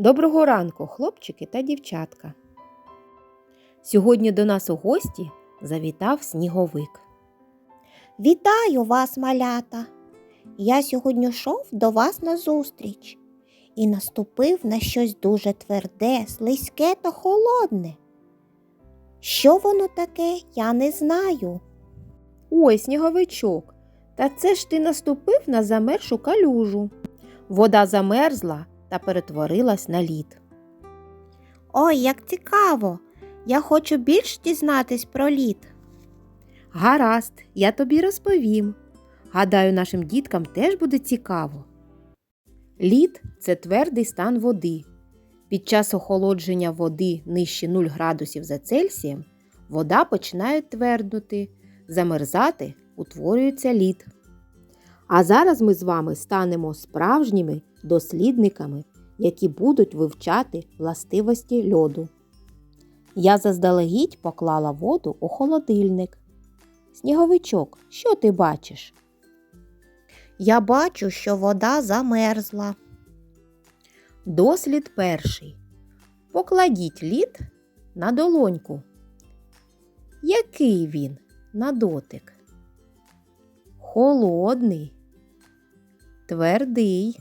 Доброго ранку, хлопчики та дівчатка. Сьогодні до нас у гості завітав сніговик. Вітаю вас, малята! Я сьогодні йшов до вас на зустріч і наступив на щось дуже тверде, слизьке та холодне. Що воно таке, я не знаю. Ой, сніговичок, та це ж ти наступив на замершу калюжу. Вода замерзла та перетворилась на лід. Ой, як цікаво! Я хочу більш дізнатись про лід. Гаразд, я тобі розповім. Гадаю, нашим діткам теж буде цікаво. Лід це твердий стан води. Під час охолодження води нижче 0 градусів за Цельсієм вода починає тверднути, замерзати, утворюється лід. А зараз ми з вами станемо справжніми дослідниками, які будуть вивчати властивості льоду. Я заздалегідь поклала воду у холодильник. Сніговичок, що ти бачиш? Я бачу, що вода замерзла. Дослід перший. Покладіть лід на долоньку. Який він на дотик? Холодний, твердий.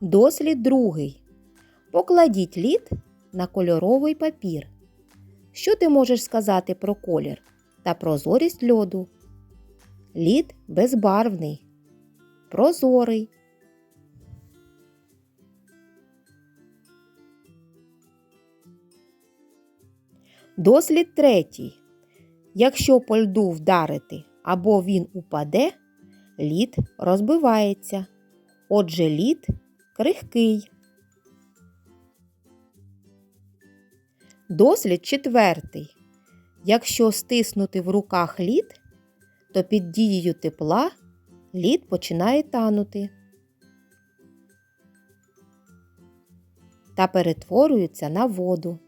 Дослід другий. Покладіть лід на кольоровий папір. Що ти можеш сказати про колір та прозорість льоду? Лід безбарвний, прозорий. Дослід третій. Якщо по льду вдарити або він упаде, лід розбивається. Отже, лід крихкий. Дослід четвертий. Якщо стиснути в руках лід, то під дією тепла лід починає танути та перетворюється на воду.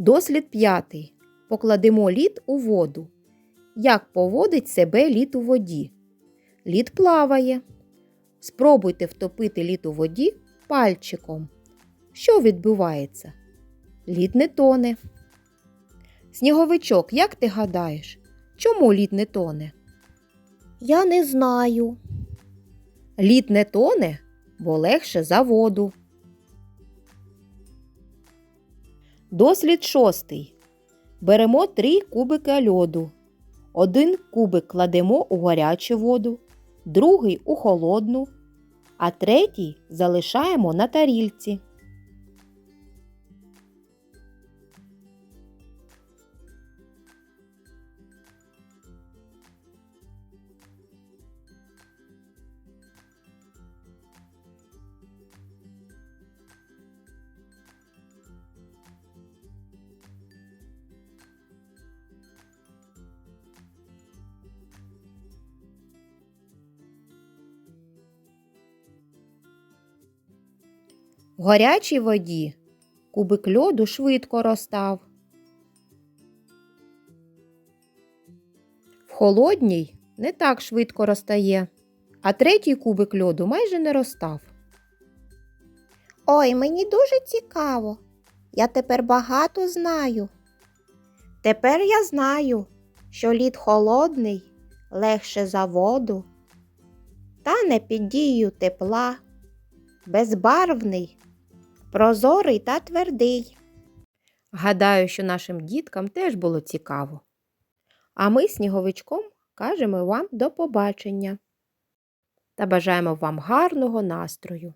Дослід п'ятий. Покладемо лід у воду. Як поводить себе лід у воді? Лід плаває. Спробуйте втопити лід у воді пальчиком. Що відбувається? Лід не тоне. Сніговичок, як ти гадаєш, чому лід не тоне? Я не знаю. Лід не тоне, бо легше за воду. Дослід шостий. Беремо три кубики льоду. Один кубик кладемо у гарячу воду, другий у холодну, а третій залишаємо на тарільці. В гарячій воді кубик льоду швидко розстав. В холодній не так швидко розтає, а третій кубик льоду майже не розстав. Ой, мені дуже цікаво. Я тепер багато знаю. Тепер я знаю, що лід холодний, легше за воду, тане під дією тепла, безбарвний, прозорий та твердий. Гадаю, що нашим діткам теж було цікаво. А ми сніговичком кажемо вам до побачення та бажаємо вам гарного настрою.